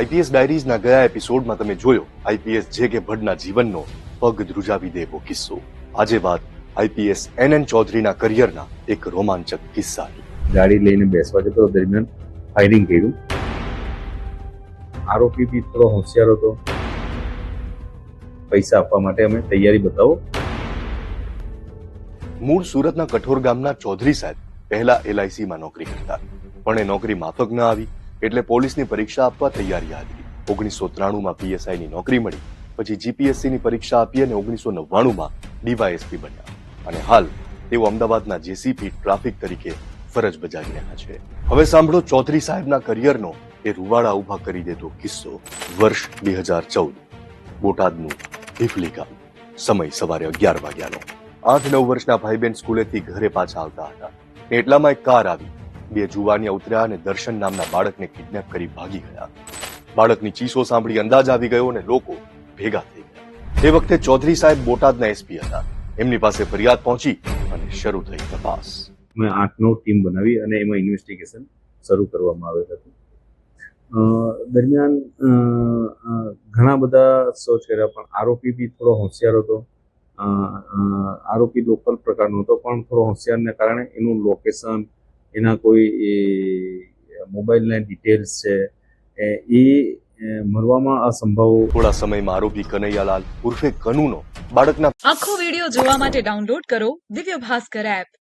IPS ડાયરીઝના ગયા એપિસોડમાં તમે જોયો આઈપીએસ જે કે ભટ્ટના જીવનનો પગ ધ્રુજાવી દે એવો કિસ્સો. આજે વાત આઈપીએસ એન એન ચૌધરીના કરિયરના એક રોમાંચક કિસ્સાની. ગાડી લઈને બેસવા જતો દરમિયાન ફાયરિંગ કર્યું. આરોપી બી થોડો હોશિયાર હતો. પૈસા આપવા માટે અમે તૈયારી બતાવો. મૂળ સુરતના કઠોર ગામના ચૌધરી સાહેબ પહેલા એલઆઈસીમાં નોકરી કરતા. પણ એ નોકરી માફક ન આવી. એટલે પોલીસની પરીક્ષા આપવા તૈયારી હતી ઓગણીસો ત્રાણુંમાં પીએસઆઈની નોકરી મળી, પછી જીપીએસસીની પરીક્ષા આપી અને ઓગણીસો નવ્વાણુંમાં ડીવાયએસપી બન્યા. અને હાલ, તેઓ અમદાવાદના જેસીપી ટ્રાફિક તરીકે ફરજ બજાવી રહ્યા છે. હવે સાંભળો ચૌધરી સાહેબના કરિયરનો. એ રૂવાડા ઊભા કરી દેતો કિસ્સો. વર્ષ બે હજાર ચૌદ. બોટાદનું હિફલી ગામ. સમય સવારે અગિયાર વાગ્યાનો. આઠ નવ વર્ષના ભાઈ બહેન સ્કૂલેથી ઘરે પાછા આવતા હતા. એટલામાં એક કાર આવી. બે જુવાનિયા ઉતર્યા અને દર્શન નામના બાળકને કિડનેપ કરી ભાગી ગયા. બાળકની ચીસો સાંભળી અંદાજ આવી ગયો અને લોકો ભેગા થઈ ગયા. એ વખતે ચૌધરી સાહેબ બોટાદના એસપી હતા. એમની પાસે ફરિયાદ પહોંચી અને શરૂ થઈ તપાસ. અમે આઠ નવ ટીમ બનાવી અને એમાં ઇન્વેસ્ટિગેશન શરૂ કરવામાં આવેલ હતું. દરમિયાન ઘણા બધા સર્ચ કર્યા પણ આરોપી બી થોડો હોશિયાર હતો. આરોપી લોકલ પ્રકારનો હતો, પણ થોડો હોશિયારને કારણે એનું લોકેશન એના કોઈ એ મોબાઈલના ડિટેલ્સ છે એ એ આ સંભવ અસંભવ થોડા સમયમાં આરોપી કનૈયાલાલ ઉર્ફે કનુનો બાળકના આખો વીડિયો જોવા માટે ડાઉનલોડ કરો દિવ્ય ભાસ્કર એપ